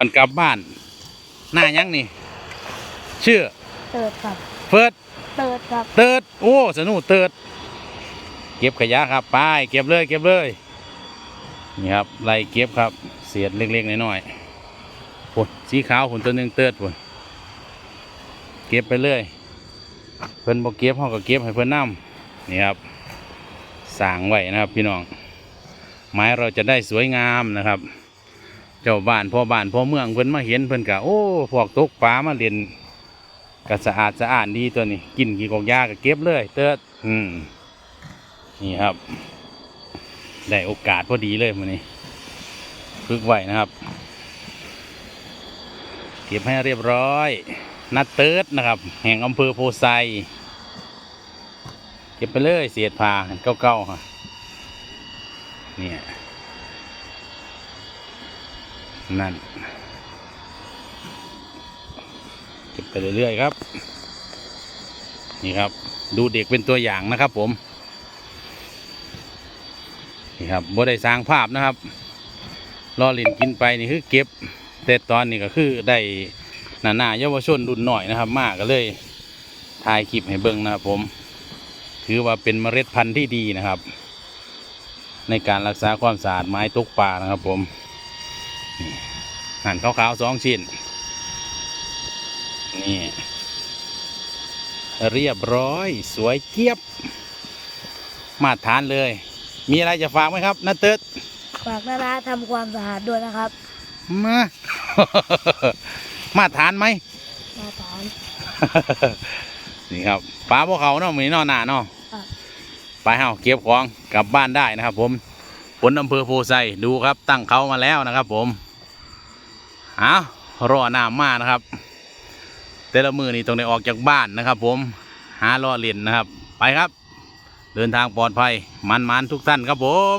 มันกลับบ้าน หน้ายังนี่ ชื่อ เติร์ดครับเฟิร์สเติร์ดครับเติร์ดโอ้สนุกเติร์ดเก็บขยะครับไปเก็บเลยเก็บเลยนี่ครับไล่เก็บครับ เศษเล็กๆน้อยๆปุ่นสีขาวหุ่นตัวหนึ่งเติร์ดปุ่นเก็บไปเลยเพิ่นบอกเก็บห้องก็เก็บให้เพิ่นนำนี่ครับสร้างไว้นะครับพี่น้องไม้เราจะได้สวยงามนะครับ เจ้าบ้านพ่อบ้านพ่อเมืองเพิ่นมาเห็นเพิ่นกะโอ้พวกตกปลามาเล่นก็สะอาดสะอาดดีตัวนี้ กินกี่กอกยาก็เก็บเลย เติร์ดอืมนี่ครับ ได้โอกาสพอดีเลยมันนี้ฝึกไว้นะครับ เก็บให้เรียบร้อยนัดเติร์ดนะครับ แห่งอำเภอโพไซเก็บไปเลยเศษผ้าเก่าๆค่ะเนี่ย นั่นเก็บไปเรื่อยๆครับ นี่ครับ ดูเด็กเป็นตัวอย่างนะครับ ผม นี่ครับบ่ได้สร้างภาพนะครับรอเลินกินไปนี่คือเก็บแต่ตอนนี้ก็คือได้หนาหนาๆเยาวชนรุ่นหน่อยนะครับ มากก็เลยถ่ายคลิปให้เบิ่งนะครับผม ถือว่าเป็นเมล็ดพันธุ์ที่ดีนะครับ ในการรักษาความสะอาดไม้ตกป่านะครับผม นี่หั่นขาวๆสองชิ้น นี่ เรียบร้อยสวยเจี๊ยบ มาตรฐานเลย มีอะไรจะฝากไหมครับนาเติร์ดฝากนานาทำความสะอาดด้วยนะครับ มา มาตรฐานไหมมาตรฐาน นี่ครับปลาพวกเขาเนาะมือนี้เนอหนาเนาะครับไปเฮาเก็บของกลับบ้านได้นะครับผมผลอำเภอโพไซดูครับตั้งเขามาแล้วนะครับผมเอารอน้ำมานะครับ แต่ละมือนี่ต้องได้ออกจากบ้านนะครับ ผมหาล่อเล่นนะครับ ไปครับ เดินทางปลอดภัยมันๆทุกท่านครับผม